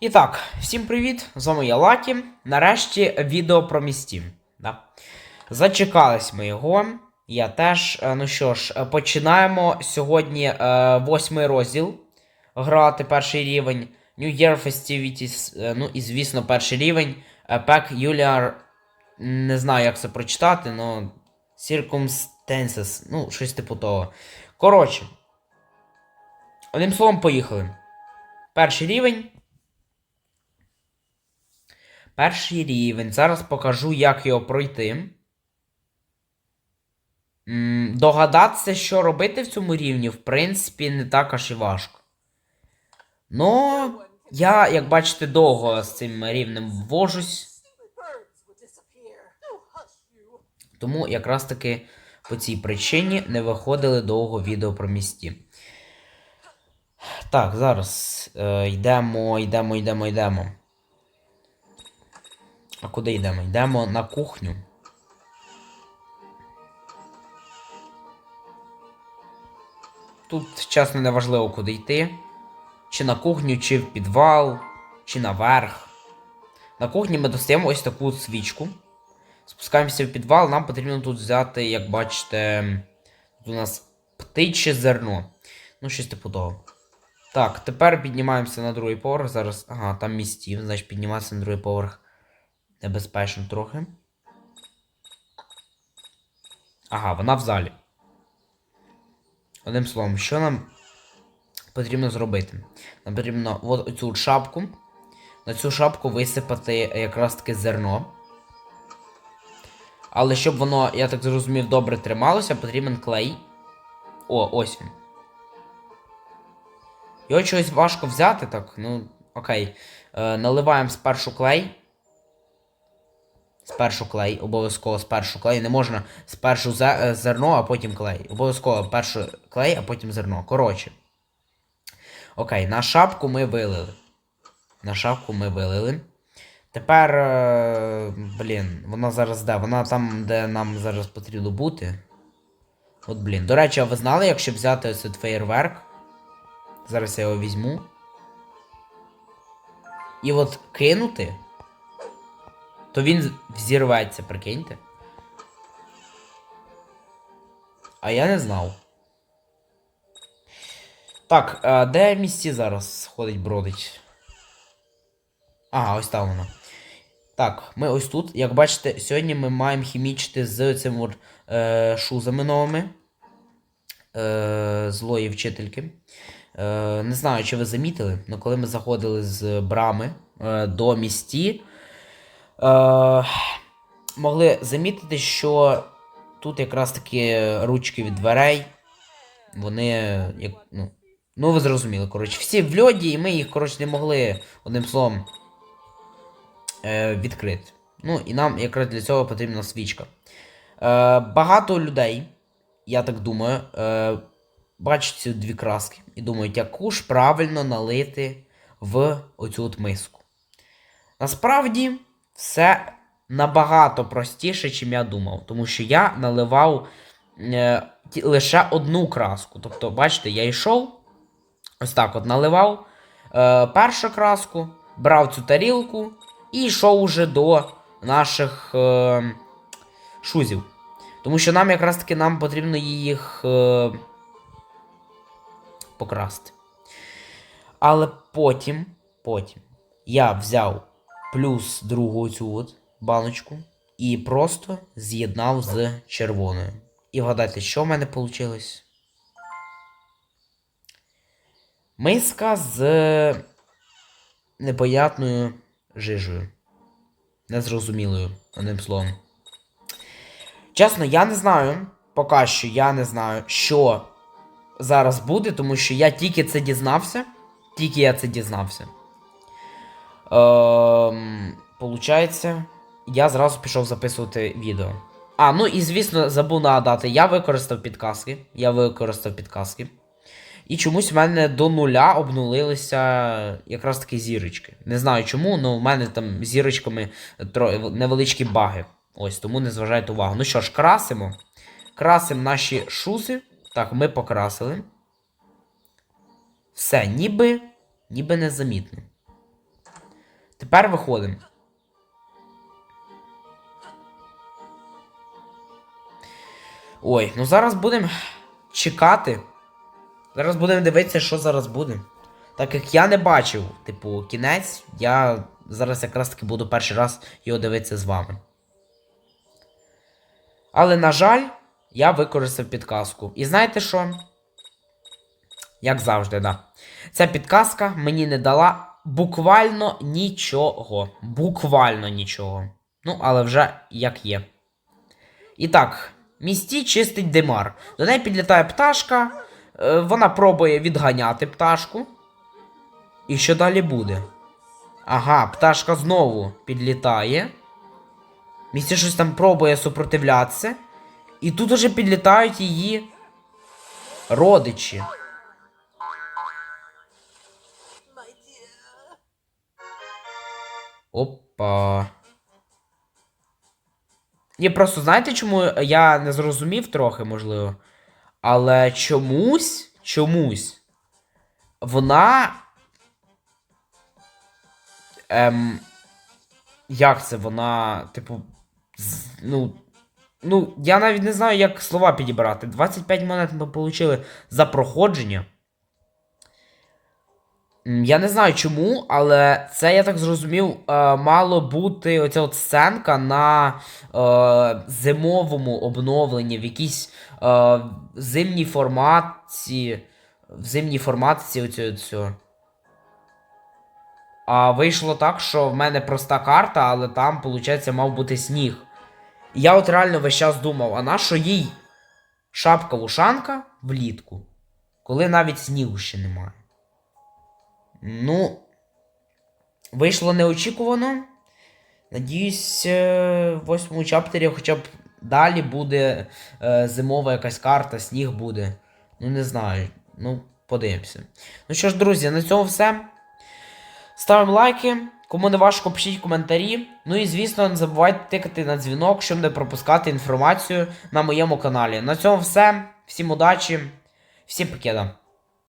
І так, всім привіт! З вами я Лакі. Нарешті відео про містів. Да. Зачекались ми його. Я теж. Е, Ну що ж, е, починаємо сьогодні е, восьмий розділ. Грати перший рівень. New Year Festivities. Ну і звісно, перший рівень. Pack Juliar. Не знаю, як це прочитати, але. Circumstances. Ну, щось типу того. Коротше. Одним словом, поїхали. Перший рівень. Перший рівень. Зараз покажу, як його пройти. Догадатися, що робити в цьому рівні, в принципі, не так аж і важко. Ну, я, як бачите, довго з цим рівнем ввожусь. Тому якраз таки по цій причині не виходили довго відео про місті. Так, зараз е, йдемо, йдемо, йдемо, йдемо. А куди йдемо? Йдемо на кухню. Тут, чесно, не важливо, куди йти. Чи на кухню, чи в підвал, чи наверх. На кухні ми достаємо ось таку свічку. Спускаємося в підвал, нам потрібно тут взяти, як бачите, тут у нас птиче зерно. Ну, щось типу того. Так, тепер піднімаємося на другий поверх. Зараз. Ага, там містів, значить підніматися на другий поверх. Небезпечно трохи. Ага, вона в залі. Одним словом, що нам потрібно зробити? Нам потрібно от от шапку. На цю шапку висипати якраз таки зерно. Але щоб воно, я так зрозумів, добре трималося, потрібен клей. О, ось він. Його чогось важко взяти, так, ну, окей. Е, наливаємо спершу клей. Спершу клей, обов'язково спершу клей. Не можна спершу е, зерно, а потім клей. Обов'язково першу клей, а потім зерно. Коротше. Окей, на шапку ми вилили. На шапку ми вилили. Тепер. е, Блін, вона зараз де? Вона там, де нам зараз потрібно бути. От, блін. До речі, а ви знали, якщо взяти ось цей феєрверк? Зараз я його візьму. І от кинути. То він взірветься, прикиньте. А я не знав. Так, а де місці зараз ходить бродить? Ага, ось там воно. Так, ми ось тут. Як бачите, сьогодні ми маємо хімічити з цим е, шузами новими. Е, злої вчительки. Е, не знаю, чи ви замітили, але коли ми заходили з брами е, до місті, е, могли замітити, що тут якраз таки ручки від дверей. Вони як. Ну, ну ви зрозуміли, коротше, всі в льоді, і ми їх, коротше, не могли одним словом е, відкрити. Ну, і нам якраз для цього потрібна свічка. Е, багато людей, я так думаю, е, бачать ці дві краски і думають, яку ж правильно налити в оцю от миску. Насправді, все набагато простіше, чим я думав. Тому що я наливав е, лише одну краску. Тобто, бачите, я йшов, ось так от наливав е, першу краску, брав цю тарілку і йшов уже до наших е, шузів. Тому що нам якраз таки нам потрібно їх е, покрасти. Але потім, потім я взяв плюс другу цю от баночку і просто з'єднав з червоною. І вгадайте, що в мене вийшло? Миска з непонятною жижею. Незрозумілою, одним словом. Чесно, я не знаю. Поки що я не знаю, що зараз буде, тому що я тільки це дізнався. Тільки я це дізнався. Ем, получається, я зразу пішов записувати відео. А, ну і звісно, забув нагадати, я використав підказки. Я використав підказки. І чомусь в мене до нуля обнулилися якраз таки зірочки. Не знаю чому, але в мене там зірочками невеличкі баги. Ось, тому не зважайте увагу. Ну що ж, красимо. Красимо наші шузи. Так, ми покрасили. Все, ніби, ніби незамітно. Тепер виходимо. Ой, ну зараз будемо чекати. Зараз будемо дивитися, що зараз буде. Так як я не бачив, типу, кінець, я зараз якраз таки буду перший раз його дивитися з вами. Але, на жаль, я використав підказку. І знаєте що? Як завжди, да. Ця підказка мені не дала буквально нічого. Буквально нічого. Ну, але вже як є. І так, місті чистить димар. До неї підлітає пташка. е, Вона пробує відганяти пташку. І що далі буде? Ага, пташка знову підлітає. Місті щось там пробує супротивлятися. І тут уже підлітають її родичі. Опа. Ні, просто знаєте, чому я не зрозумів трохи, можливо. Але чомусь, чомусь. Вона. Ем. Як це вона, типу. Ну. Ну, я навіть не знаю, як слова підібрати. 25 монет ми отримали за проходження. Я не знаю чому, але це, я так зрозумів, е, мало бути оця от сценка на е, зимовому обновленні, в якійсь е, зимній форматці. В зимній форматці оцю. А вийшло так, що в мене проста карта, але там, виходить, мав бути сніг. І я от реально весь час думав, а на що їй шапка-вушанка влітку, коли навіть снігу ще немає. Ну, вийшло неочікувано. Надіюсь, е, в восьмому чаптері хоча б далі буде е, зимова якась карта, сніг буде. Ну, не знаю. Ну, подивимося. Ну що ж, друзі, на цьому все. Ставимо лайки. Кому не важко, пишіть коментарі. Ну і звісно, не забувайте тикати на дзвінок, щоб не пропускати інформацію на моєму каналі. На цьому все. Всім удачі, всім покеда.